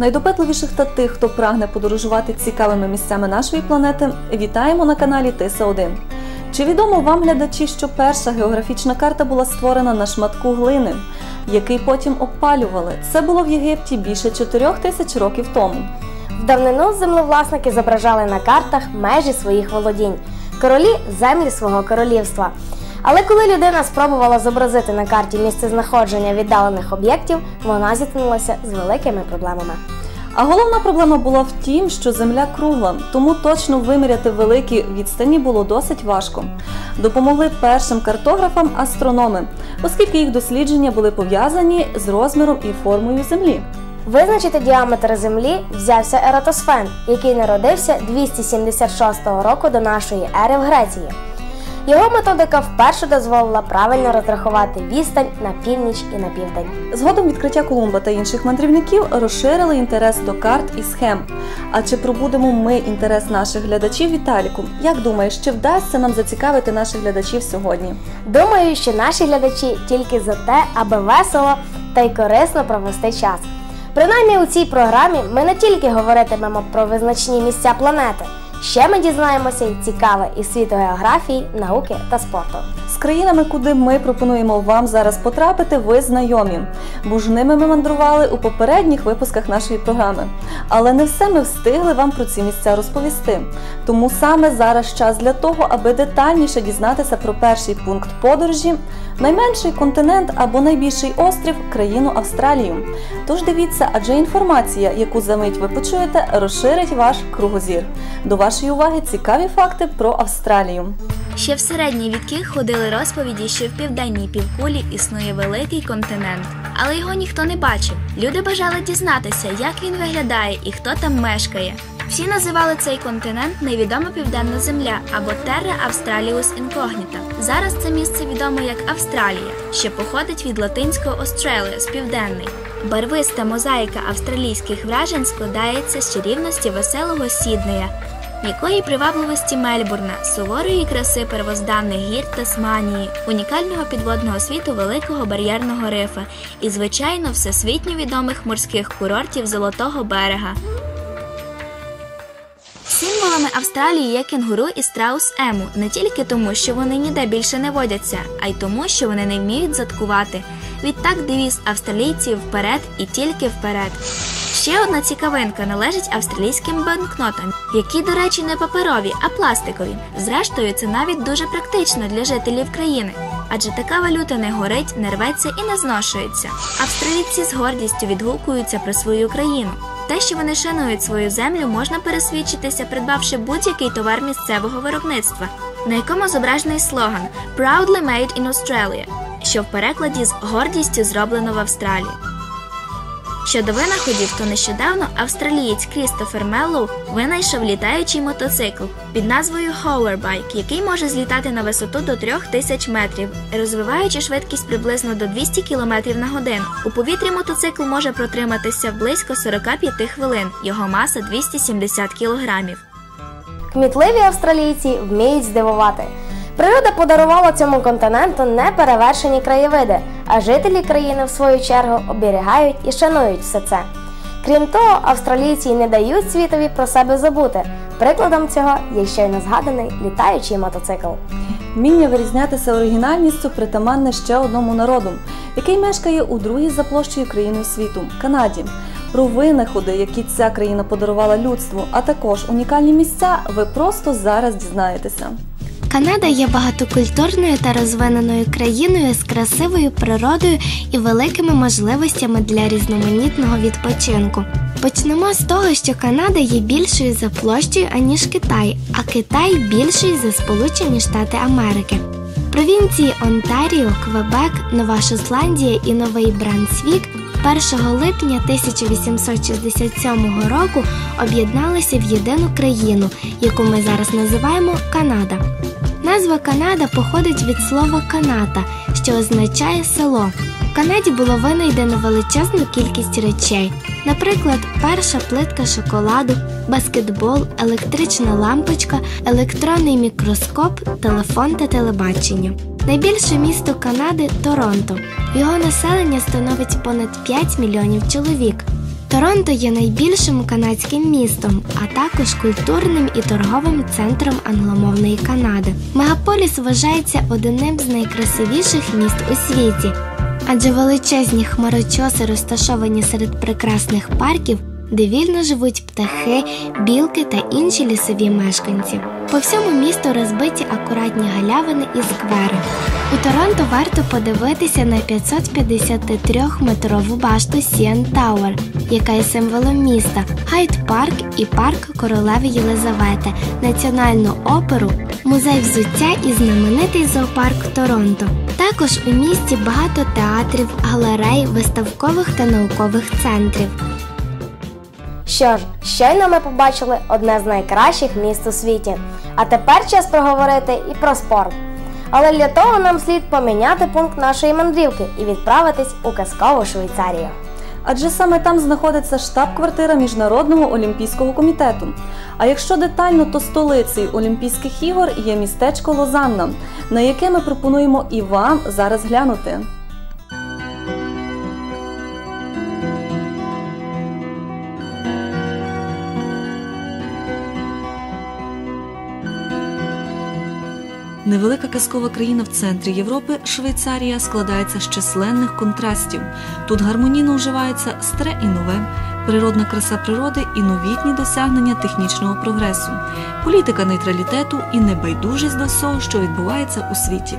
Найдопитливіших та тих, хто прагне подорожувати цікавими місцями нашої планети, вітаємо на каналі Тиса 1 Чи відомо вам, глядачі, що перша географічна карта була створена на шматку глини, який потім обпалювали? Це було в Єгипті більше 4 тисяч років тому. В давнину землевласники зображали на картах межі своїх володінь, королі землі свого королівства. Але коли людина спробувала зобразити на карті місце знаходження віддалених об'єктів, вона зіткнулася з великими проблемами. А головна проблема була в тім, що земля кругла, тому точно виміряти великі відстані було досить важко. Допомогли першим картографам астрономи, оскільки їх дослідження були пов'язані з розміром і формою землі. Визначити діаметр Землі взявся Ератосфен, який народився 276 року до нашої ери в Греції. Його методика вперше дозволила правильно розрахувати відстань на північ і на південь. Згодом відкриття Колумба та інших мандрівників розширили інтерес до карт і схем. А чи пробудемо ми інтерес наших глядачів Віталіку? Як думаєш, чи вдасться нам зацікавити наших глядачів сьогодні? Думаю, що наші глядачі тільки за те, аби весело та й корисно провести час. Принаймні у цій програмі ми не тільки говоритимемо про визначні місця планети. Ще ми дізнаємося цікаве із світу географії, науки та спорту. З країнами, куди ми пропонуємо вам зараз потрапити, ви знайомі, бо ж ними ми мандрували у попередніх випусках нашої програми. Але не все ми встигли вам про ці місця розповісти. Тому саме зараз час для того, аби детальніше дізнатися про перший пункт подорожі, найменший континент або найбільший острів країну Австралію. Тож дивіться, адже інформація, яку за мить ви почуєте, розширить ваш кругозір. До вашої уваги цікаві факти про Австралію. Ще в середні віки ходили розповіді, що в південній півкулі існує великий континент, але його ніхто не бачив. Люди бажали дізнатися, як він виглядає і хто там мешкає. Всі називали цей континент невідома південна земля або Terra Australis Incognita. Зараз це місце відомо як Австралія, що походить від латинського Australia – південний. Барвиста мозаїка австралійських вражень складається з чарівності веселого Сіднея, м'якої привабливості Мельбурна, суворої краси первозданних гір Тасманії, унікального підводного світу Великого бар'єрного рифа і, звичайно, всесвітньо відомих морських курортів Золотого берега. Символами Австралії є кенгуру і страус ему не тільки тому, що вони ніде більше не водяться, а й тому, що вони не вміють заткувати. Відтак девіз австралійців вперед і тільки вперед. Ще одна цікавинка належить австралійським банкнотам, які, до речі, не паперові, а пластикові. Зрештою, це навіть дуже практично для жителів країни, адже така валюта не горить, не рветься і не зношується. Австралійці з гордістю відгукуються про свою країну. Те, що вони шанують свою землю, можна пересвідчитися, придбавши будь-який товар місцевого виробництва, на якому зображений слоган «Proudly made in Australia», що в перекладі з гордістю зроблено в Австралії. Щодо винаходів, то нещодавно австралієць Крістофер Меллоу винайшов літаючий мотоцикл під назвою Hoverbike, який може злітати на висоту до 3000 метрів, розвиваючи швидкість приблизно до 200 км на годину. У повітрі мотоцикл може протриматися близько 45 хвилин. Його маса 270 кг. Кмітливі австралійці вміють здивувати. Природа подарувала цьому континенту неперевершені краєвиди, а жителі країни, в свою чергу, оберігають і шанують все це. Крім того, австралійці не дають світові про себе забути. Прикладом цього є щойно згаданий літаючий мотоцикл. Вміння вирізнятися оригінальністю притаманне ще одному народу, який мешкає у другій за площею країною світу Канаді. Про винаходи, які ця країна подарувала людству, а також унікальні місця, ви просто зараз дізнаєтеся. Канада є багатокультурною та розвиненою країною з красивою природою і великими можливостями для різноманітного відпочинку. Почнемо з того, що Канада є більшою за площею, аніж Китай, а Китай більший за Сполучені Штати Америки. Провінції Онтаріо, Квебек, Нова Шотландія і Новий Брансвік 1 липня 1867 року об'єдналися в єдину країну, яку ми зараз називаємо Канада. Назва Канада походить від слова каната, що означає село. В Канаді було винайдено величезну кількість речей, наприклад, перша плитка шоколаду, баскетбол, електрична лампочка, електронний мікроскоп, телефон та телебачення. Найбільше місто Канади Торонто. Його населення становить понад 5 мільйонів чоловік. Торонто є найбільшим канадським містом, а також культурним і торговим центром англомовної Канади. Мегаполіс вважається одним з найкрасивіших міст у світі, адже величезні хмарочоси розташовані серед прекрасних парків, де вільно живуть птахи, білки та інші лісові мешканці. По всьому місту розбиті акуратні галявини і сквери. У Торонто варто подивитися на 553-метрову башту Сіан Тауер, яка є символом міста, Хайд Парк і парк королеви Єлизавети, національну оперу, музей взуття і знаменитий зоопарк Торонто. Також у місті багато театрів, галерей, виставкових та наукових центрів. Що ж, щойно ми побачили одне з найкращих міст у світі. А тепер час проговорити і про спорт. Але для того нам слід поміняти пункт нашої мандрівки і відправитись у казкову Швейцарію. Адже саме там знаходиться штаб-квартира Міжнародного олімпійського комітету. А якщо детально, то столицею Олімпійських ігор є містечко Лозанна, на яке ми пропонуємо і вам зараз глянути. Невелика казкова країна в центрі Європи, Швейцарія, складається з численних контрастів. Тут гармонійно вживається старе і нове, природна краса природи і новітні досягнення технічного прогресу, політика нейтралітету і небайдужість до всього, що відбувається у світі.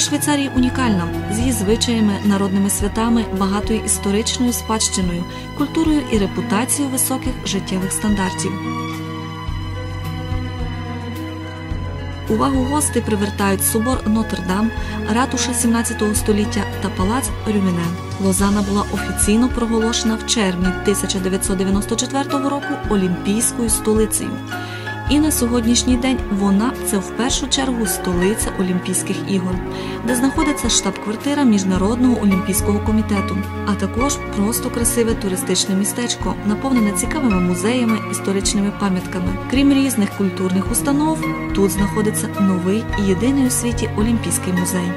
Швейцарії унікальна з її звичаями, народними святами, багатою історичною спадщиною, культурою і репутацією високих життєвих стандартів. Увагу гостей привертають собор Нотр-Дам, ратуша 17 століття та палац Рюмінен. Лозана була офіційно проголошена в червні 1994 року олімпійською столицею. І на сьогоднішній день вона це в першу чергу столиця Олімпійських ігор, де знаходиться штаб-квартира Міжнародного олімпійського комітету, а також просто красиве туристичне містечко, наповнене цікавими музеями, історичними пам'ятками. Крім різних культурних установ, тут знаходиться новий і єдиний у світі Олімпійський музей.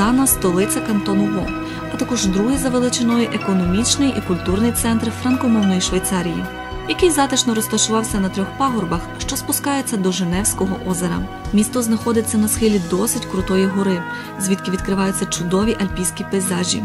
Лозана столиця кантону Во, а також другий за величиною економічний і культурний центр франкомовної Швейцарії, який затишно розташувався на трьох пагорбах, що спускається до Женевського озера. Місто знаходиться на схилі досить крутої гори, звідки відкриваються чудові альпійські пейзажі.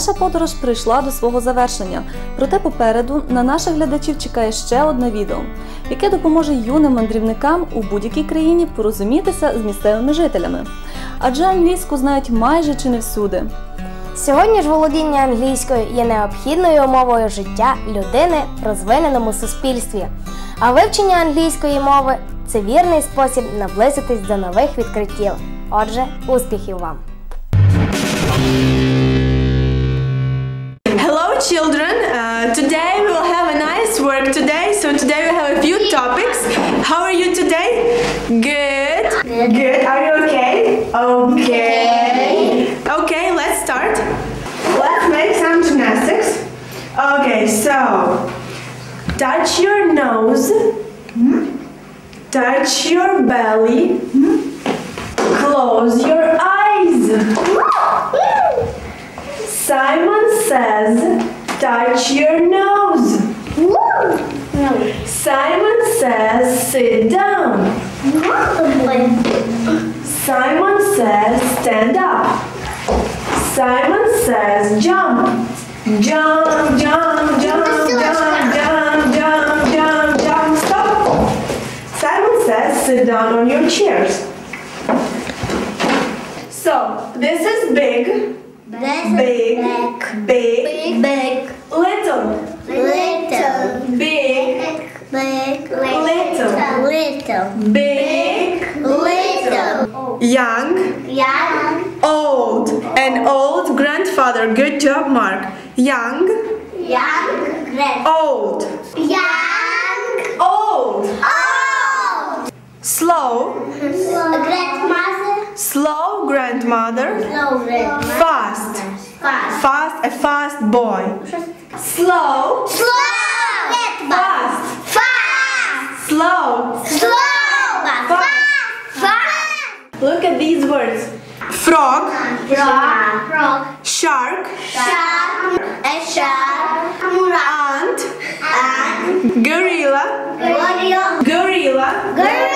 Наша подорож прийшла до свого завершення. Проте попереду на наших глядачів чекає ще одне відео, яке допоможе юним мандрівникам у будь-якій країні порозумітися з місцевими жителями. Адже англійську знають майже чи не всюди. Сьогодні ж володіння англійською є необхідною умовою життя людини в розвиненому суспільстві. А вивчення англійської мови це вірний спосіб наблизитись до нових відкриттів. Отже, успіхів вам! Children. Uh, today we will have a nice work today. So today we have a few topics. How are you today? Good. Good. Are you okay? Okay. Okay, let's start. Let's make some gymnastics. Okay, so touch your nose, touch your belly, close your eyes. Simon says, touch your nose. Simon says, sit down. Simon says, stand up. Simon says, jump. Jump, jump, jump, jump, jump, jump, jump, jump. Stop. Simon says, sit down on your chairs. So, this is big, big, big, Big, little, little, big, big, little, little, big, little, young, young, old, and old grandfather. Good job, Mark. Young, young, old, young, old, old, slow, grandmother, slow grandmother, slow, grandmother, fast, fast, fast, a fast boy, slow, slow, fast, fast, slow. slow, fast, fast, Look at these words. Frog, frog, frog, shark, shark, a shark, ant, and gorilla, gorilla, gorilla, gorilla,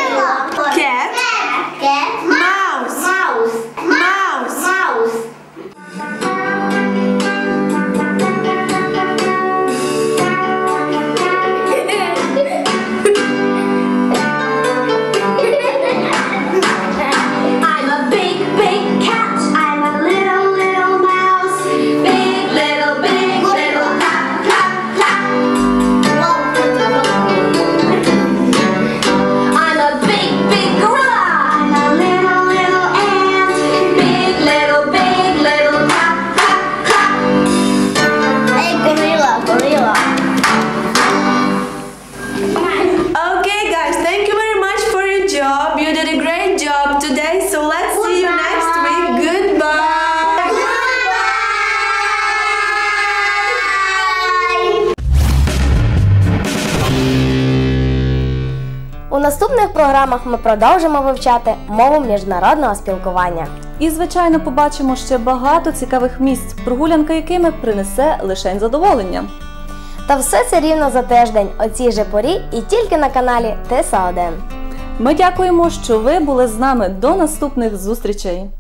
програмах ми продовжимо вивчати мову міжнародного спілкування. І, звичайно, побачимо ще багато цікавих місць, прогулянка якими принесе лишень задоволення. Та все це рівно за тиждень о цій же порі і тільки на каналі Теса 1 Ми дякуємо, що ви були з нами. До наступних зустрічей!